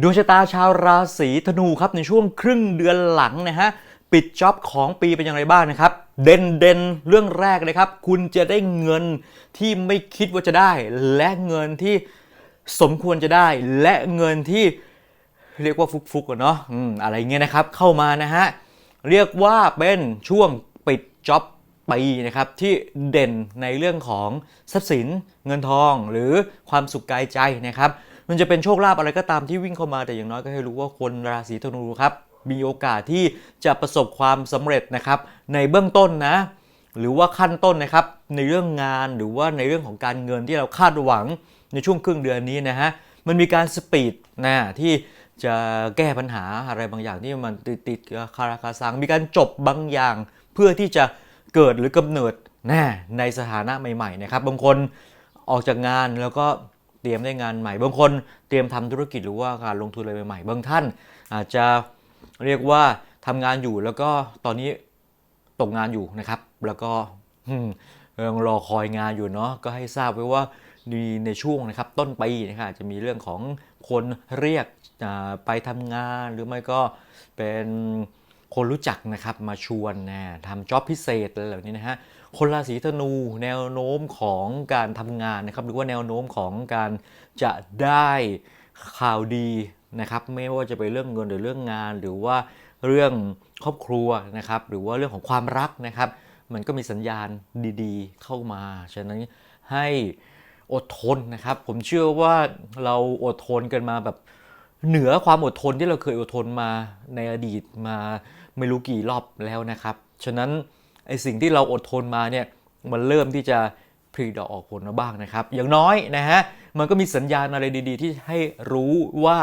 ดวงชะตาชาวราศีธนูครับในช่วงครึ่งเดือนหลังนะฮะปิดจ็อบของปีเป็นอย่างไรบ้างนะครับ เด่นเด่นเรื่องแรกเลยครับ คุณจะได้เงินที่ไม่คิดว่าจะได้ และเงินที่สมควรจะได้ และเงินที่เรียกว่าฟุกๆอะเนาะออะไรเงี้ยนะครับ เข้ามานะฮะเรียกว่าเป็นช่วงปิดจ็อบปีนะครับที่เด่นในเรื่องของทรัพย์สินเงินทองหรือความสุขกายใจนะครับ มันจะเป็นโชคลาภอะไรก็ตามที่วิ่งเข้ามาแต่อย่างน้อยก็ให้รู้ว่าคนราศีธนูครับมีโอกาสที่จะประสบความสำเร็จนะครับ ในเบื้องต้นนะ หรือว่าขั้นต้นนะครับ ในเรื่องงานหรือว่าในเรื่องของการเงินที่เราคาดหวังในช่วงครึ่งเดือนนี้นะฮะมันมีการสปีดนะที่จะแก้ปัญหาอะไรบางอย่างที่มันติดติดคาราคาซังมีการจบบางอย่างเพื่อที่จะเกิดหรือกำเนิดนะในสถานะใหม่ๆนะครับบางคนออกจากงานแล้วก็ เตรียมได้งานใหม่ บางคนเตรียมทำธุรกิจหรือว่าการลงทุนอะไรใหม่ๆบางท่านอาจจะเรียกว่าทำงานอยู่แล้วก็ตอนนี้ตกงานอยู่นะครับ แล้วก็ยังรอคอยงานอยู่เนาะก็ให้ทราบไว้ว่าในในช่วงนะครับต้นปีนะครับจะมีเรื่องของคนเรียกไปทำงานหรือไม่ก็เป็น คนรู้จักนะครับมาชวนนะทำจ็อบพิเศษอะไรแบบนี้นะฮะคนราศีธนูแนวโน้มของการทำงานนะครับหรือว่าแนวโน้มของการจะได้ข่าวดีนะครับไม่ว่าจะเป็นเรื่องเงินหรือเรื่องงาน หรือว่าเรื่องครอบครัวนะครับหรือว่าเรื่องของความรักนะครับ มันก็มีสัญญาณดีๆ เข้ามา ฉะนั้นให้อดทนนะครับ ผมเชื่อว่าเราอดทนกันมาแบบเหนือความอดทนที่เราเคยอดทนมาในอดีตมา ไม่รู้กี่รอบแล้วนะครับ ฉะนั้นไอสิ่งที่เราอดทนมาเนี่ยมันเริ่มที่จะผลิดอกออกผลมาบ้างนะครับ อย่างน้อยนะฮะมันก็มีสัญญาณอะไรดีๆ ที่ให้รู้ว่า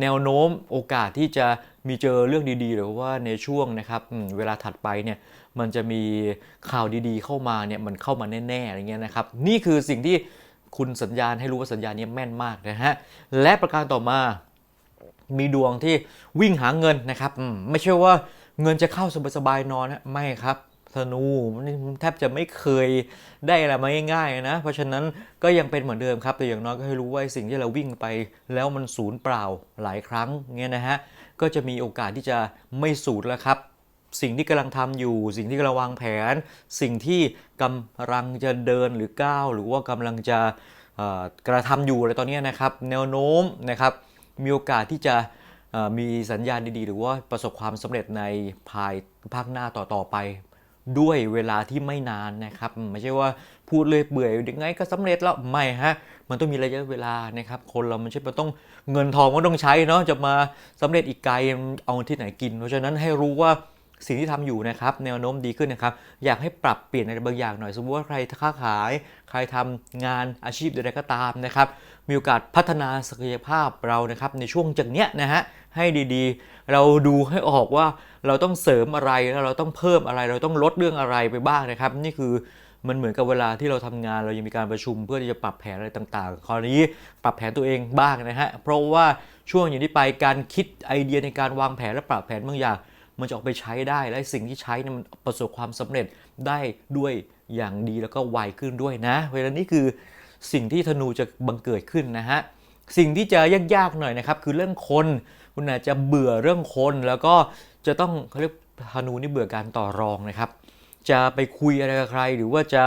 แนวโน้มโอกาสที่จะมีเจอเรื่องดีๆ หรือว่าในช่วงนะครับเวลาถัดไปเนี่ยมันจะมีข่าวดีๆ เข้ามาเนี่ยมันเข้ามาแน่ๆอะไรเงี้ยนะครับ นี่คือสิ่งที่คุณสัญญาณให้รู้ว่าสัญญาณนี้แม่นมากนะฮะและประการต่อมามีดวงที่วิ่งหาเงินนะครับไม่ใช่ว่า เงินจะเข้าสบายๆนอนนะไม่ครับธนูแทบจะไม่เคยได้อะไรมาง่ายๆนะ เพราะฉะนั้นก็ยังเป็นเหมือนเดิมครับ แต่อย่างน้อยก็ให้รู้ว่าสิ่งที่เราวิ่งไป แล้วมันสูญเปล่าหลายครั้งเงี้ยนะฮะก็จะมีโอกาสที่จะไม่สูญแล้วครับ สิ่งที่กำลังทำอยู่ สิ่งที่กำลังวางแผน สิ่งที่กำลังจะเดินหรือก้าวหรือว่ากำลังจะกระทำอยู่อะไรตอนนี้นะครับ แนวโน้มนะครับมีโอกาสที่จะ มีสัญญาณดีๆ หรือว่าประสบความสำเร็จในภายภาคหน้าต่อๆไป ด้วยเวลาที่ไม่นานนะครับ ไม่ใช่ว่าพูดเลยเบื่อยังไงก็สำเร็จแล้วไม่ฮะมันต้องมีระยะเวลานะครับ คนเรามันใช่มันต้องเงินทองก็ต้องใช้เนาะจะมาสำเร็จอีกไกลเอาที่ไหนกิน เพราะฉะนั้นให้รู้ว่า สิ่งที่ทำอยู่นะครับแนวโน้มดีขึ้นนะครับอยากให้ปรับเปลี่ยนอะไรบางอย่างหน่อยสมมติว่าใครค้าขาย ใครทำงานอาชีพใดๆก็ตามนะครับมีโอกาสพัฒนาศักยภาพเรานะครับในช่วงจากเนี้ยนะฮะให้ดีๆ เราดูให้ออกว่าเราต้องเสริมอะไรแล้วเราต้องเพิ่มอะไร เราต้องลดเรื่องอะไรไปบ้างนะครับ นี่คือมันเหมือนกับเวลาที่เราทำงานเรายังมีการประชุมเพื่อที่จะปรับแผนอะไรต่างๆ คราวนี้ปรับแผนตัวเองบ้างนะฮะ เพราะว่าช่วงอย่างนี้ไปการคิดไอเดียในการวางแผนและปรับแผนบางอย่าง มันจะออกไปใช้ได้และสิ่งที่ใช้เนี่ยมันประสบความสำเร็จได้ด้วยอย่างดีแล้วก็ไวขึ้นด้วยนะเพราะฉะนั้นนี่คือสิ่งที่ธนูจะบังเกิดขึ้นนะฮะสิ่งที่จะยากๆหน่อยนะครับคือเรื่องคนคุณอาจจะเบื่อเรื่องคนแล้วก็จะต้องเขาเรียกธนูนี่เบื่อการต่อรองนะครับ จะไปคุยอะไรกับใคร หรือว่าจะ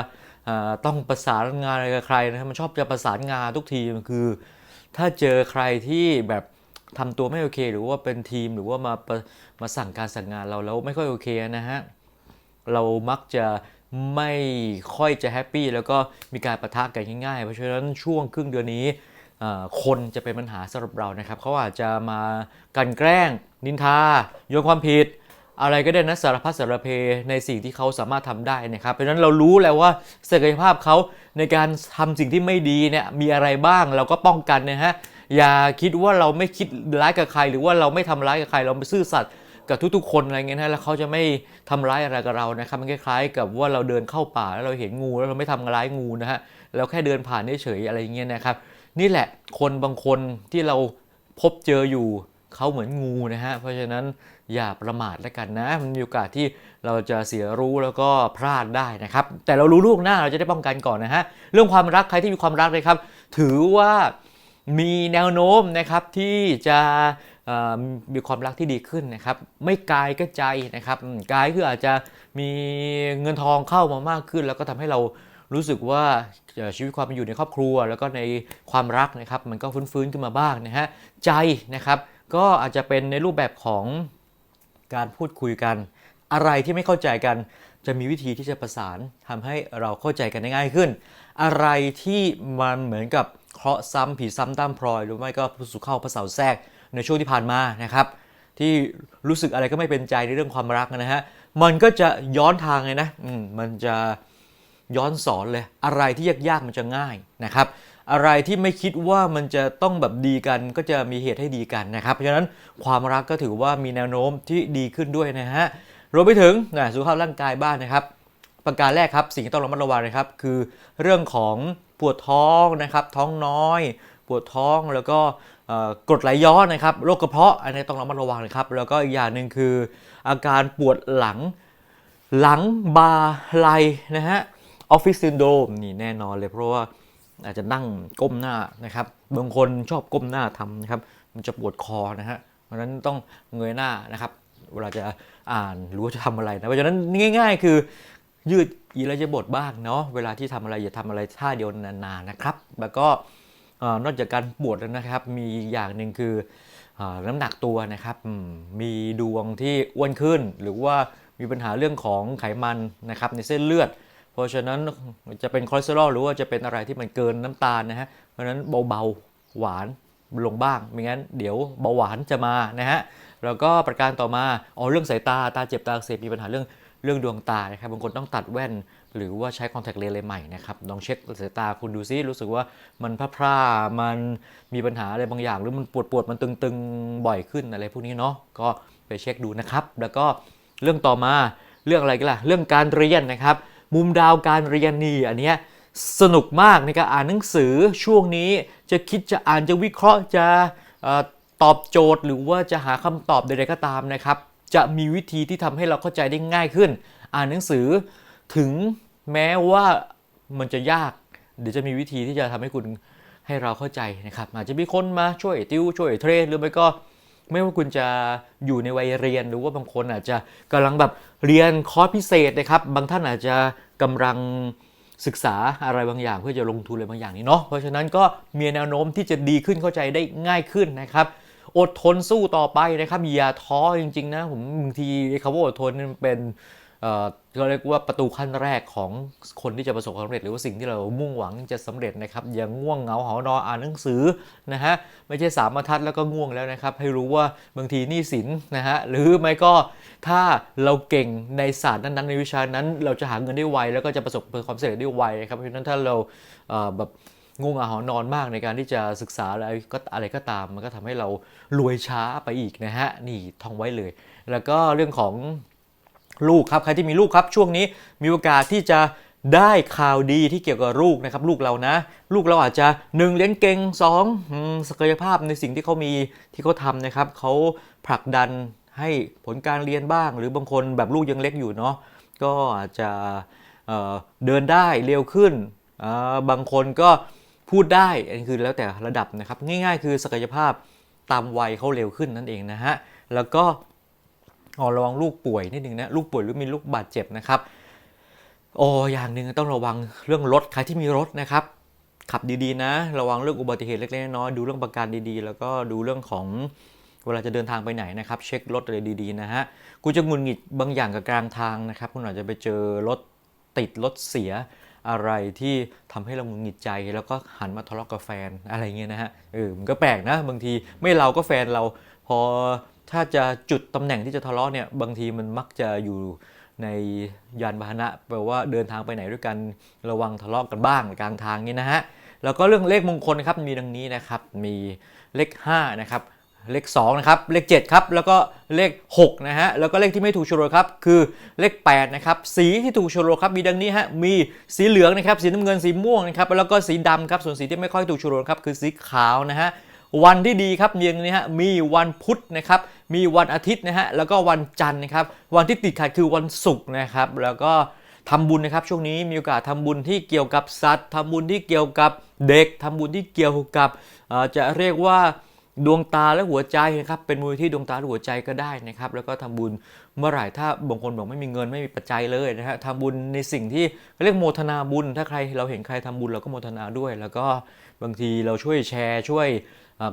ต้องประสานงานอะไรกับใครนะครับมันชอบจะประสานงานทุกทีมันคือ ถ้าเจอใครที่แบบ ทำตัวไม่โอเค หรือว่าเป็นทีมหรือว่ามามาสั่งการสั่งงานเราแล้วไม่ค่อยโอเคนะฮะเรามักจะไม่ค่อยจะแฮปปี้แล้วก็มีการประทะกันง่ายๆ เพราะฉะนั้นช่วงครึ่งเดือนนี้คนจะเป็นปัญหาสำหรับเรานะครับเขาอาจจะมากันแกล้ง นินทาโยนความผิด อะไรก็ได้นะสารพัดสารเพในสิ่งที่เขาสามารถทำได้นะครับ เพราะฉะนั้นเรารู้แล้วว่าศักยภาพเขาในการทำสิ่งที่ไม่ดีเนี่ยมีอะไรบ้างเราก็ป้องกันนะฮะ อย่าคิดว่าเราไม่คิดร้ายกับใคร หรือว่าเราไม่ทำร้ายกับใคร เราไม่ซื่อสัตย์กับทุกๆ คนอะไรเงี้ยนะแล้วเขาจะไม่ทำร้ายอะไรกับเรานะครับมันคล้ายๆ กับว่าเราเดินเข้าป่าแล้วเราเห็นงูแล้วเราไม่ทำร้ายงูนะฮะเราแค่เดินผ่านเฉยๆอะไรเงี้ยนะครับนี่แหละคนบางคนที่เราพบเจออยู่เขาเหมือนงูนะฮะ เพราะฉะนั้นอย่าประมาทแล้วกันนะ มันมีโอกาสที่เราจะเสียรู้แล้วก็พลาดได้นะครับ แต่เรารู้ล่วงหน้าเราจะได้ป้องกันก่อนนะฮะ เรื่องความรักใครที่มีความรักเลยครับ ถือว่า มีแนวโน้มนะครับที่จะมีความรักที่ดีขึ้นนะครับ ไม่กายก็ใจนะครับกายคืออาจจะมีเงินทองเข้ามามากขึ้น แล้วก็ทำให้เรารู้สึกว่าชีวิตความเป็นอยู่ในครอบครัว แล้วก็ในความรักนะครับ มันก็ฟื้นๆขึ้นมาบ้างนะฮะใจนะครับ ก็อาจจะเป็นในรูปแบบของการพูดคุยกัน อะไรที่ไม่เข้าใจกันจะมีวิธีที่จะประสานทำให้เราเข้าใจกันได้ง่ายขึ้น อะไรที่มันเหมือนกับ เคราะห์ซ้ำผีซ้ำตามพรอย หรือไม่ก็ผู้สุเข้าพระเสาแทรกในช่วงที่ผ่านมานะครับที่รู้สึกอะไรก็ไม่เป็นใจในเรื่องความรักนะฮะ มันก็จะย้อนทางเลยนะอืมมันจะย้อนสอนเลย อะไรที่ยากๆมันจะง่ายนะครับ อะไรที่ไม่คิดว่ามันจะต้องแบบดีกัน ก็จะมีเหตุให้ดีกันนะครับ เพราะฉะนั้นความรักก็ถือว่ามีแนวโน้มที่ดีขึ้นด้วยนะฮะ รวมไปถึงนะสุขภาพร่างกายบ้างนะครับ ประการแรกครับ สิ่งที่ต้องระมัดระวังนะครับ คือเรื่องของ ปวดท้องนะครับท้องน้อย ปวดท้องแล้วก็กรดไหลย้อนนะครับโรคกระเพาะอันนี้ต้องระมัดระวังนะครับ แล้วก็อีกอย่างหนึ่งคือ อาการปวดหลังหลังบาไหลนะฮะออฟฟิศซินโดรมนี่แน่นอนเลยเพราะว่าอาจจะนั่งก้มหน้านะครับบางคนชอบก้มหน้าทำนะครับ มันจะปวดคอนะฮะเพราะฉะนั้นต้องเงยหน้านะครับ เวลาจะอ่านหรือว่าจะทำอะไรนะเพราะฉะนั้นง่าย ๆ คือ ยืดอีระยะบทบ้างเนาะเวลาที่ทำอะไรอย่าทำอะไรท่าเดียวนานๆนะครับ แล้วก็นอกจากการปวดแล้วนะครับ มีอย่างหนึ่งคืออน้ำหนักตัวนะครับ มีดวงที่อ้วนขึ้น หรือว่ามีปัญหาเรื่องของไขมันนะครับในเส้นเลือด เพราะฉะนั้นจะเป็นคอเลสเตอรอลหรือว่าจะเป็นอะไรที่มันเกินน้ำตาลนะฮะเพราะฉะนั้นเบาๆหวานลงบ้างไม่งั้นเดี๋ยวเบาหวานจะมานะฮะแล้วก็ประการต่อมาอ๋อเรื่องสายตาตาเจ็บตาอักเสบมีปัญหาเรื่อง เรื่องดวงตานะครับบางคนต้องตัดแว่น หรือว่าใช้คอนแทคเลนส์อะไรใหม่นะครับลองเช็คสายตาคุณดูซิรู้สึกว่ามันพร่ามันมีปัญหาอะไรบางอย่าง หรือมันปวดปวดมันตึงๆบ่อยขึ้นอะไรพวกนี้เนาะก็ไปเช็คดูนะครับ แล้วก็เรื่องต่อมาเรื่องอะไรกันล่ะเรื่องการเรียนนะครับ มุมดาวการเรียนนี่อันเนี้ยสนุกมากในการอ่านหนังสือช่วงนี้จะคิดจะอ่านจะวิเคราะห์จะตอบโจทย์ หรือว่าจะหาคำตอบใดๆก็ตามนะครับ จะมีวิธีที่ทำให้เราเข้าใจได้ง่ายขึ้น อ่านหนังสือถึงแม้ว่ามันจะยาก เดี๋ยวจะมีวิธีที่จะทำให้คุณให้เราเข้าใจนะครับ อาจจะมีคนมาช่วยติวช่วยเทรนหรือไม่ก็ไม่ว่าคุณจะอยู่ในวัยเรียนหรือว่าบางคนอาจจะกำลังแบบเรียนคอร์สพิเศษนะครับ บางท่านอาจจะกำลังศึกษาอะไรบางอย่างเพื่อจะลงทุนอะไรบางอย่างนี้เนาะเพราะฉะนั้นก็มีแนวโน้มที่จะดีขึ้นเข้าใจได้ง่ายขึ้นนะครับ อดทนสู้ต่อไปนะครับอย่าท้อจริง ๆ นะผมบางทีคำว่าอดทนมันเป็นเอ่อเขาเรียกว่าประตูขั้นแรกของคนที่จะประสบความสำเร็จ หรือว่าสิ่งที่เรามุ่งหวังจะสำเร็จนะครับอย่างง่วงเหงาหอนออ่านหนังสือนะฮะไม่ใช่สามบรรทัดแล้วก็ง่วงแล้วนะครับ ให้รู้ว่าบางทีนี้สินนะฮะหรือไม่ก็ถ้าเราเก่งในศาสตร์นั้นๆในวิชานั้น เราจะหาเงินได้ไวแล้วก็จะประสบความสำเร็จได้ไวนะครับเพราะฉะนั้นถ้าเราแบบ ง่วงอาหารนอนมากในการที่จะศึกษาอะไรก็อะไรก็ตาม มันก็ทำให้เรารวยช้าไปอีกนะฮะนี่ท่องไว้เลย แล้วก็เรื่องของลูกครับใครที่มีลูกครับช่วงนี้มีโอกาสที่จะได้ข่าวดีที่เกี่ยวกับลูกนะครับลูกเรานะ ลูกเราอาจจะหนึ่งเรียนเก่งสองอืมศักยภาพในสิ่งที่เขามีที่เขาทำนะครับเขาผลักดันให้ผลการเรียนบ้าง หรือบางคนแบบลูกยังเล็กอยู่เนาะก็อาจจะเเดินได้เร็วขึ้นาบางคนก็ พูดได้อันนี้คือแล้วแต่ระดับนะครับ ง่ายๆ คือศักยภาพตามวัยเขาเร็วขึ้นนั่นเองนะฮะ แล้วก็อ๋อระวังลูกป่วยนิดนึงนะลูกป่วยหรือมีลูกบาดเจ็บนะครับโอ้อย่างหนึ่งต้องระวังเรื่องรถใครที่มีรถนะครับ ขับดีๆนะ ระวังเรื่องอุบัติเหตุเล็กๆน้อยๆดูเรื่องประกันดีๆ แล้วก็ดูเรื่องของเวลาจะเดินทางไปไหนนะครับ เช็ครถอะไรดีๆนะฮะคุณจะงุนหงิดบางอย่างกับกลางทางนะครับ คุณอาจจะไปเจอรถติดรถเสีย อะไรที่ทำให้เราหงุดหงิดใจแล้วก็หันมาทะเลาะกับแฟนอะไรเงี้ยนะฮะเออมันก็แปลกนะบางทีไม่เราก็แฟนเราพอถ้าจะจุดตำแหน่งที่จะทะเลาะเนี่ยบางทีมันมักจะอยู่ในยานพาหนะแปลว่าเดินทางไปไหนด้วยกันระวังทะเลาะกันบ้างกลางทางนี้นะฮะแล้วก็เรื่องเลขมงคลครับมีดังนี้นะครับมีเลข5นะครับ เลข2นะครับเลข7ครับแล้วก็เลข6นะฮะแล้วก็เลขที่ไม่ถูกโฉลครับคือเลข8นะครับสีที่ถูกโฉลครับมีดังนี้ฮะมีสีเหลืองนะครับสีน้ำเงินสีม่วงนะครับแล้วก็สีดำครับส่วนสีที่ไม่ค่อยถูกโฉลครับคือสีขาวนะฮะวันที่ดีครับมีอย่างนี้ฮะมีวันพุธนะครับมีวันอาทิตย์นะฮะแล้วก็วันจันทร์นะครับวันที่ติดขัดคือวันศุกร์นะครับแล้วก็ทำบุญนะครับช่วงนี้มีโอกาสทำบุญที่เกี่ยวกับสัตว์ทำบุญที่เกี่ยวกับเด็กทำบุญที่เกี่ยวกับจะเรียกว่า ดวงตาและหัวใจนะครับเป็นมูลที่ดวงตาและหัวใจก็ได้นะครับ แล้วก็ทำบุญเมื่อไหร่ถ้าบางคนบอกไม่มีเงินไม่มีปัจจัยเลยนะฮะทำบุญในสิ่งที่เขาเรียกโมทนาบุญ ถ้าใครเราเห็นใครทำบุญเราก็โมทนาด้วย แล้วก็บางทีเราช่วยแชร์ช่วย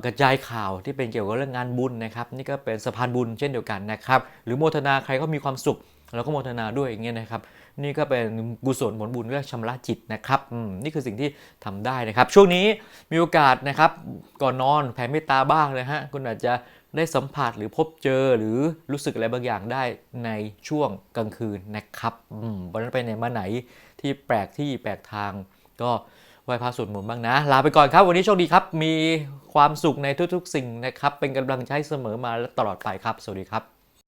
กระจายข่าวที่เป็นเกี่ยวกับเรื่องงานบุญนะครับ นี่ก็เป็นสะพานบุญเช่นเดียวกันนะครับ หรือโมทนาใครก็มีความสุข เราก็โมทนาด้วยอย่างเงี้ยนะครับ นี่ก็เป็นกุศลผลบุญเรื่องชำระจิตนะครับนี่คือสิ่งที่ทำได้นะครับ ช่วงนี้มีโอกาสนะครับ ก่อนนอนแผ่เมตตาบ้างเลยฮะคุณอาจจะได้สัมผัสหรือพบเจอหรือรู้สึกอะไรบางอย่างได้ในช่วงกลางคืนนะครับอืมวันนั้นไปไหนมาไหนที่แปลกที่แปลกทาง ก็ไหว้พระสวดมนต์บ้างนะ ลาไปก่อนครับ วันนี้โชคดีครับ มีความสุขในทุกๆ สิ่งนะครับ เป็นกำลังใจเสมอมาและตลอดไปครับ สวัสดีครับ